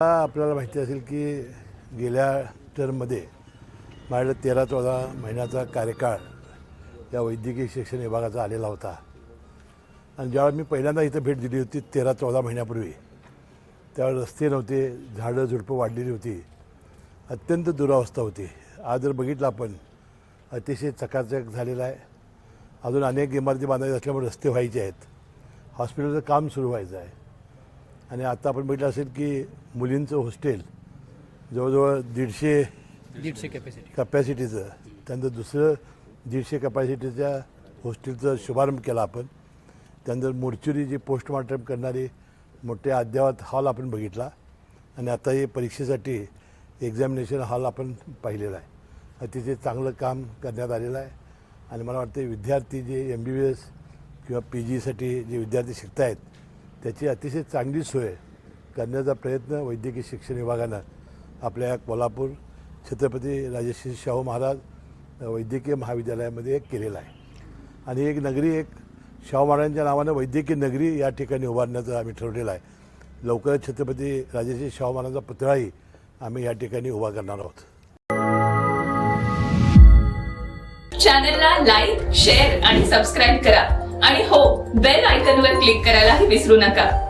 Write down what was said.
आता आपल्याला माहिती असेल की गेल्या टर्ममध्ये माझ्या तेरा चौदा महिन्याचा कार्यकाळ या वैद्यकीय शिक्षण विभागाचा आलेला होता. आणि ज्यावेळेला मी पहिल्यांदा इथं भेट दिली होती तेरा चौदा महिन्यापूर्वी त्यावेळेस रस्ते नव्हते झाडं झुडपं वाढलेली होती अत्यंत दुरावस्था होती. आज जर बघितलं आपण अतिशय चकाचक झालेला आहे. अजून अनेक इमारती बांधायच्या असल्यामुळे रस्ते व्हायचे आहेत. हॉस्पिटलचं काम सुरू व्हायचं आहे. आणि आता आपण बघितलं असेल की मुलींचं हॉस्टेल जवळजवळ दीडशे दीडशे कॅपॅसिटी कपॅसिटीचं त्यानंतर दुसरं दीडशे कपॅसिटीच्या हॉस्टेलचा शुभारंभ केला आपण. त्यानंतर मोर्चुरी जी पोस्टमॉर्टम करणारी मोठे अद्ययावत हॉल आपण बघितला. आणि आता हे परीक्षेसाठी एक्झामिनेशन हॉल आपण पाहिलेला आहे. अतिशय चांगलं काम करण्यात आलेलं आहे. आणि मला वाटतं विद्यार्थी जे एम बी बी एस किंवा पी जीसाठी जे विद्यार्थी शिकत आहेत त्याची अतिशय चांगली सोय करण्याचा प्रयत्न वैद्यकीय शिक्षण विभागानं आपल्या कोल्हापूर छत्रपती राजश्री शाहू महाराज वैद्यकीय महाविद्यालयामध्ये एक केलेला आहे. आणि एक नगरी एक शाहू महाराजांच्या नावानं वैद्यकीय नगरी या ठिकाणी उभारण्याचं आम्ही ठरवलेलं आहे. लवकरच छत्रपती राजश्री शाहू महाराजांचा पुतळाही आम्ही या ठिकाणी उभा करणार आहोत. चॅनलला लाईक शेअर आणि सबस्क्राईब करा. आणि हो बेल आयकॉनवर क्लिक करायलाही विसरू नका.